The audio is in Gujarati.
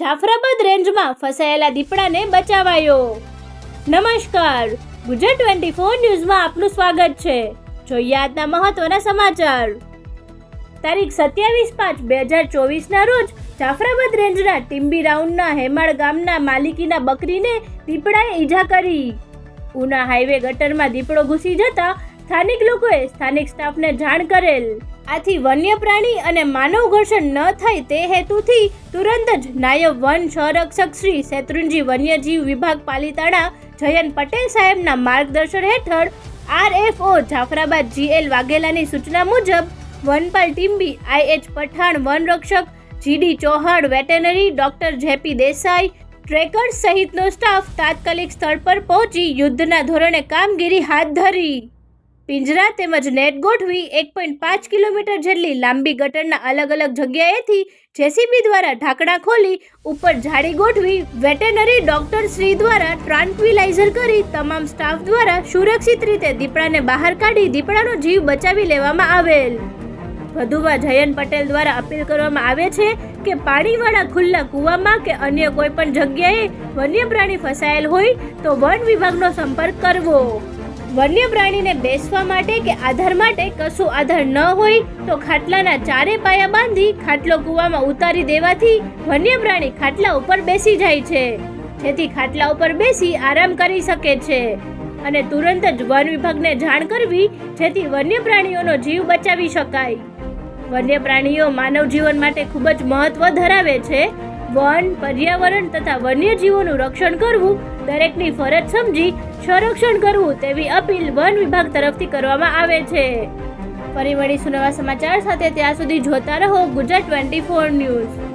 જાફરાબાદ રેન્જમાં ફસાયેલા દીપડાને બચાવાયો. નમસ્કાર. ગુજરાત ટ્વેન્ટી ફોર ન્યૂઝમાં આપનું સ્વાગત છે. જોઈએ આજના મહત્વના સમાચાર. તારીખ સત્યાવીસ પાંચ બે હજાર ચોવીસના રોજ જાફરાબાદ રેન્જના ટીમ્બી રાઉન્ડના હેમાળ ગામના માલિકીના બકરીને દીપડાએ ઈજા કરી. ઉના હાઈવે ગટરમાં દીપડો ઘૂસી જતા સ્થાનિક લોકોએ સ્થાનિક સ્ટાફને જાણ કરેલ. આથી વન્ય પ્રાણી અને માનવ ઘર્ષણ ન થાય તે હેતુથી તુરંત જ નાયબ વન સંરક્ષક શ્રી શેત્રુંજી વન્યજીવ વિભાગ પાલીતાણા જયંત પટેલ સાહેબના માર્ગદર્શન હેઠળ આરએફઓ જાફરાબાદ જીએલ વાઘેલાની સૂચના મુજબ વનપાલ ટીમ્બી આઈએચ Pathan વનરક્ષક G D Chauhan veterinary, doctor J P Desai trackers સહિતનો સ્ટાફ તાત્કાલિક સ્થળ પર પહોંચી યુદ્ધના ધોરણે કામગીરી હાથ ધરી. પિંજરા તેમજ નેટ ગોઠવી એક પોઈન્ટ પાંચ કિલોમીટર જેટલી લાંબી ગટરના અલગ અલગ જગ્યાએથી જેસીબી દ્વારા ઢાંકણા ખોલી, ઉપર જાળી ગોઠવી, વેટેનરી ડોક્ટર શ્રી દ્વારા ટ્રાન્ક્વિલાઇઝર કરી, તમામ સ્ટાફ દ્વારા સુરક્ષિત રીતે દીપડાને બહાર કાઢી દીપડાનો જીવ બચાવી લેવામાં આવેલ. વધુમાં જયંત પટેલ દ્વારા અપીલ કરવામાં આવે છે કે પાણીવાળા ખુલ્લા કૂવામાં કે અન્ય કોઈ પણ જગ્યાએ વન્ય પ્રાણી ફસાયેલ હોય તો વન વિભાગનો સંપર્ક કરવો. વન્ય પ્રાણીને બેસવા માટે કે આધાર માટે કશું આધાર ન હોય તો ખાટલાના ચારે પાયા બાંધી ખાટલો કૂવામાં ઉતારી દેવાથી વન્ય પ્રાણી ખાટલા ઉપર બેસી જાય છે. જેથી ખાટલા ઉપર બેસી આરામ કરી શકે છે. અને તુરંત જ વન વિભાગને જાણ કરવી જેથી વન્ય પ્રાણીઓનો જીવ બચાવી શકાય. વન્ય પ્રાણીઓ માનવ જીવન માટે ખૂબ જ મહત્વ ધરાવે છે. વન, પર્યાવરણ તથા વન્યજીવોનું રક્ષણ કરવું દરેકની ફરજ સમજી સંરક્ષણ કરવું તેવી અપીલ વન વિભાગ તરફથી કરવામાં આવે છે. ફરી મળીશું નવા સમાચાર સાથે ત્યાં સુધી જોતા રહો ગુજરાત ટ્વેન્ટી ફોર ન્યૂઝ.